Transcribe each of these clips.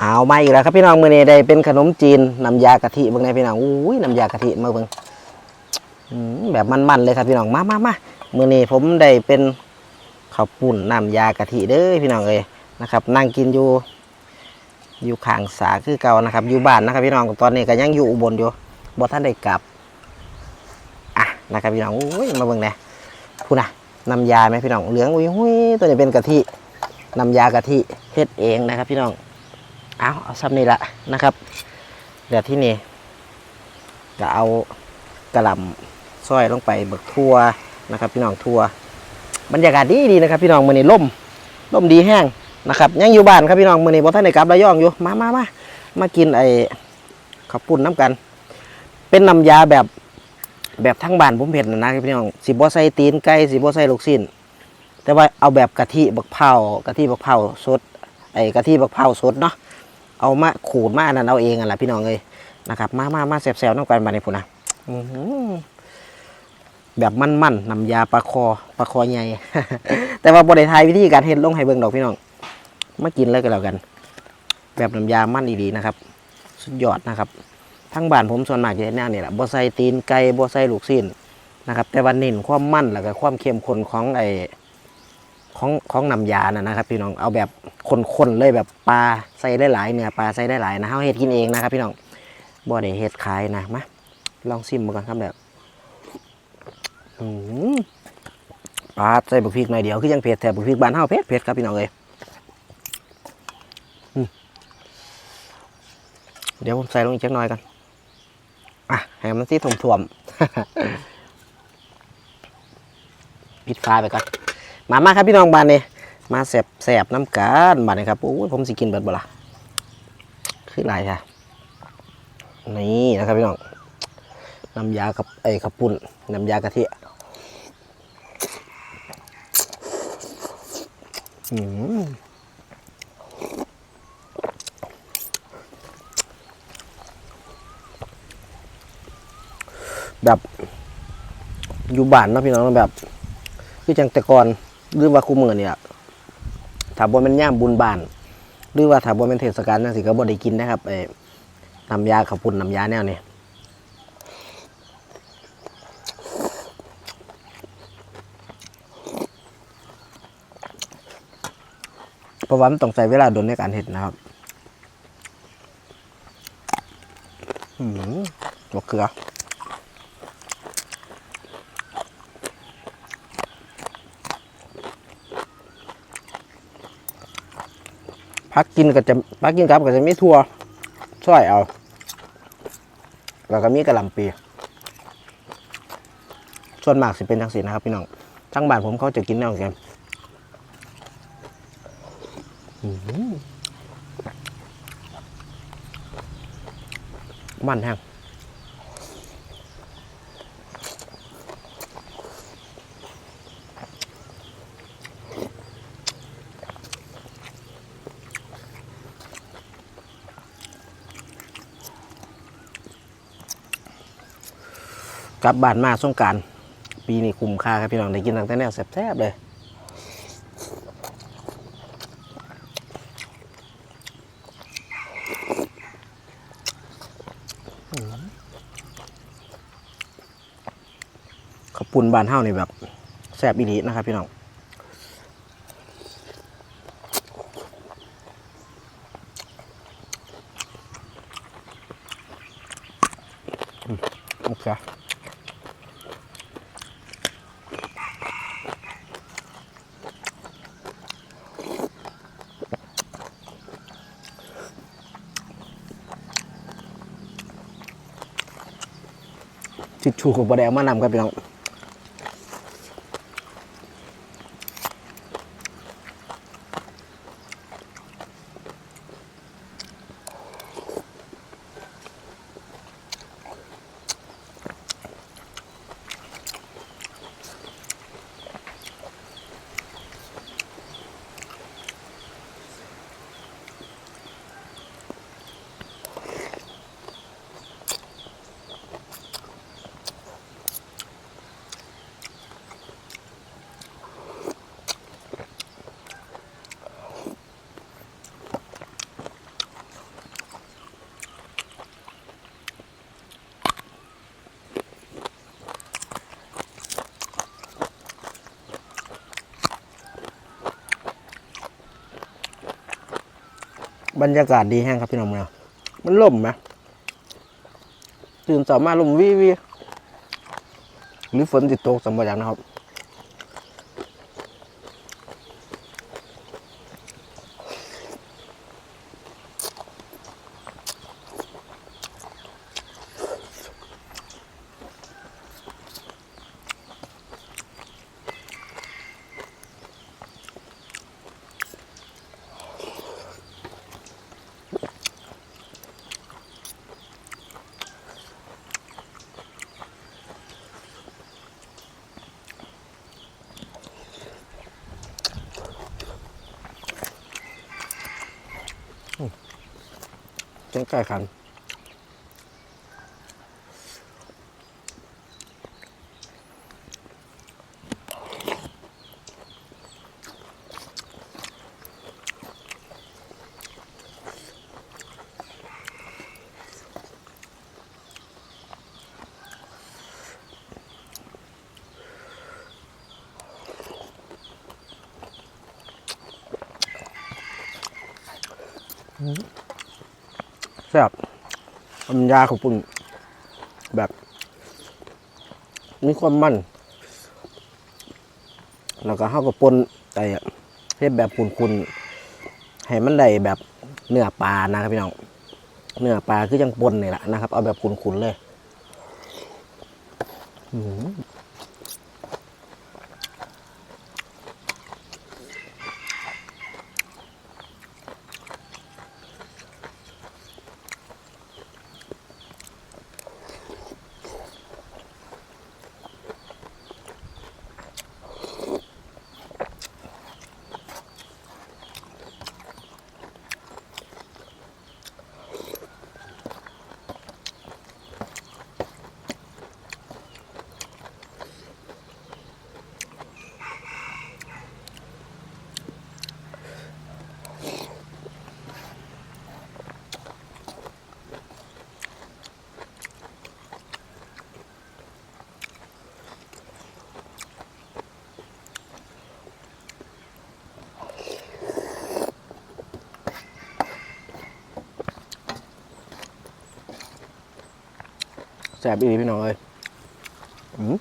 เอามาอีกแล้วครับพี่น้องมื้อนี้ได้เป็นขนมจีนน้ำยากะทิเบิ่งได้พี่น้องอุ้ยน้ำยากะทิมาเบิ่งอืมแบบมันๆเลยครับพี่น้องมามามามื้อนี้ผมได้เป็นข้าวปุ้นน้ำยากะทิเด้อพี่น้องเอ้ยนะครับ นั่งกินอยู่ อยู่ข้างสาคือเก่านะครับ อยู่บ้านนะครับ พี่น้องตอนนี้ก็ยังอยู่อุบลอยู่บ่ท่านได้กลับอะนะครับพี่น้องอุ้ยมาเบิ่งแหน่พูดนะน้ำยาไหมพี่น้องเหลืองอุ้ยตัวนี้เป็นกะทิน้ำยากะทิเฮ็ดเองนะครับ พี่น้อง เอาเอาซ้ำนี่ละนะครับ เดี๋ยวที่นี่จะเอากระลำซอยลงไปเบิกทั่วนะครับ พี่น้องทั่วบรรยากาศดีดีนะครับพี่น้องมือนี้ล่มล่มดีแห้งนะครับยังอยู่บ้านครับพี่น้องมือนี้บอท่านในกลับระยองอยู่มามามามากินไอ้ข้าวปุ้นน้ำกัน เป็นน้ำยาแบบแบบทั้งบ้านผมเผ็นนะครับพี่น้องสิบ่ใส่ตีนไก่สิบ่ใส่ลูกชิ้นแต่ว่าเอาแบบกะทิบักเผากะทิบักเผาสดไอ้กะทิบักเผาสดเนาะ เอามาขูดมานนั้นเอาเองอะแหละพี่น้องเลยนะครับ มามามาแซวๆน้องกันมาในพุ่นนะแบบมั่นๆน้ำยาปลาคอปลาคอใหญ่ แต่ว่าบริทยวิธีการเฮ็ดลงให้เบิ่งดอกพี่น้องมากินเลยกันแล้วกัน แบบน้ำยามั่นดีๆนะครับ สุดยอดนะครับ ทั้งบ้านผมส่วนมากจะเฮ็ดแนวนี้แหละบ่ใส่ตีนไก่บ่ใส่ลูกชิ้นนะครับ แต่ว่าเน้นความมั่นแล้วก็ความเข้มข้นของไอ ของของน้ำยานะนะครับ พี่น้องเอาแบบคนๆเลยแบบปลาใส่ได้หลายเนี่ยปลาใส่ได้หลายนะเฮาเฮ็ดกินเองนะครับ พี่น้องบ่ได้เฮ็ดขายนะมาลองซิมมาก่อนครับแบบปลาใส่บุกพริกหน่อยเดียวคือยังเผ็ดแต่บุกพริกบ้านเฮาเผ็ดเผ็ดครับพี่น้องเอ้ยเดี๋ยวผมใส่ลงอีกจักหน่อยกันอะให้มันสีถ่วมๆปิดฟ้าไปก่อน มามาครับพี่น้องบ้านนี่มาแสบแสบน้ำกันบ้านนี่ครับโอ้ยผมสิกินเบิดบ่ละคือหลายค่ะนี่นะครับพี่น้องน้ำยากับไอ้ขับปุ่นน้ำยากะทิอืมแบบอยู่บ้านนะพี่น้องแบบ คือจังแต่ก่อน หรือว่าคู่มือเนี่ยถ้าบ่แม่นย่ามบุญบาน หรือว่าถ้าบ่แม่นเทศกาลจังซี่ก็บ่ได้กินนะครับไอ้น้ำยาข้าวปุ้นน้ำยาแนวนี้เพราะว่ามันต้องใช้เวลาโดนในการเฮ็ดนะครับอืมตัวเกลือ พักกินก็จะพักกินครับก็จะมีทั่วช่อยเอาแล้วก็มีกระลำปีส่วนมากสิเป็นทังสีนะครับพี่น้องทั้งบ้านผมเขาจะกินแนวกันมันแห้ง ลับบ้านมาสงการปีนี้คุ้มค่าครับพี่น้องได้กินตั้งแต่แนวแซ่บๆเลยขาวปุ่นบานเฮ้านี่แบบแซ่บอีหลีนะครับพี่น้องโอเค ทิชชูกับบะแดงมานำครับพี่น้อง บรรยากาศดีแห้งครับพี่น้องเรามันล่มไหมตื่นสามารถลมวิวหรือฝนติดตกสมบูรณ์นะครับ ใกล้ๆกัน แซ่บน้ำยาของปุ่นแบบ มีความมัน แล้วก็เข้ากับปนไอ้เทศแบบคุนๆให้มันได้แบบเนื้อปลานะครับพี่น้อง เนื้อปลาคือยังปนนี่แหละนะครับ เอาแบบคุนๆเลย อื้อ ซ่บอีพี่น้องเอ้ยอื้อ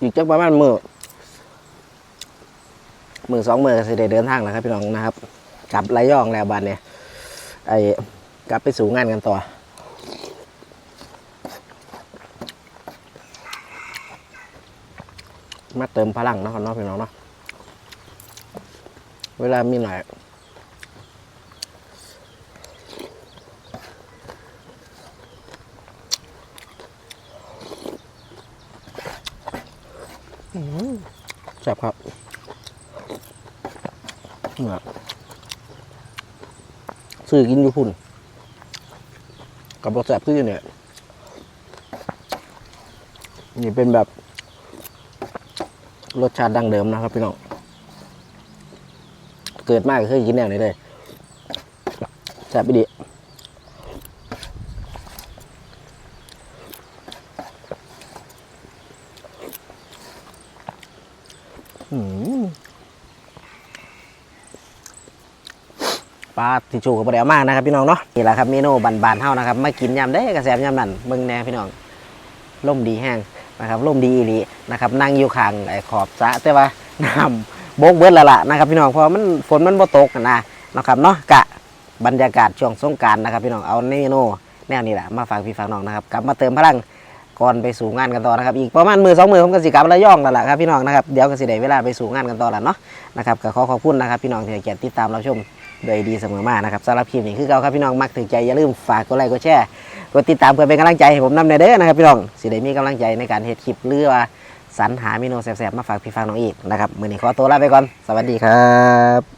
อีกจักประมาณมือมือสองมือสิได้เดินทางแล้วครับพี่น้องนะครับ กลับระยองแล้วบันเนี่ยไอ้กลับไปสู่งานกันต่อมาเติมพลังเนาะครับเน้องพี่น้องเนาะเวลามีหน่อย แซ่บครับเนี่ยซื้อกินอยู่พุ่น กับบแซ่บคืออเนี่ยนี่เป็นแบบ รสชาติดั้งเดิมนะครับพี่น้อง เกิดมากเคยกินแนวนี้เลยแซ่บไปดี ปลาทิชชูกับปลาแดวมากนะครับพี่น้องเนาะนี่แหละครับเมนูบานๆเท่านะครับมากินยำได้กระแสยำนั่นเบิ่งแน่พี่น้องล่มดีแห้งนะครับล่มดีอีหลีนะครับ นั่งอยู่ข้างไอ้ขอบสะแต่ว่าน้ำโบกเบิดล้วล่ะนะครับ พี่น้องเพราะมันฝนมันบ่ตกนะนะครับเนาะกะบรรยากาศช่วงสงการนะครับ พี่น้องเอาเมนูแนวนี้แหละมาฝากพี่ฝากน้องนะครับกลับมาเติมพลัง ก่อนไปสู่งานกันต่อนะครับ อีกประมาณมือสองมือผมก็สิกลับระย่องแล้วล่ะครับพี่น้องนะครับเดี๋ยวก็สิได้เวลาไปสู่งานกันต่อแล้วเนาะนะครับก็ขอขอบคุณนะครับพี่น้องที่ให้เกียรติติดตามรับชมโดยดีเสมอมานะครับสำหรับคลิปนี้คือเก่าครับพี่น้องมักถึงใจอย่าลืมฝากกดไลค์กดแชร์กดติดตามเพื่อเป็นกำลังใจให้ผมนำในเด้อนะครับพี่น้องสิได้มีกำลังใจในการเฮ็ดคลิปหรือว่าสรรหาเมนูแซ่บๆมาฝากพี่ฟังน้องอีกนะครับมื้อนี้ขอตัวลาไปก่อนสวัสดีครับ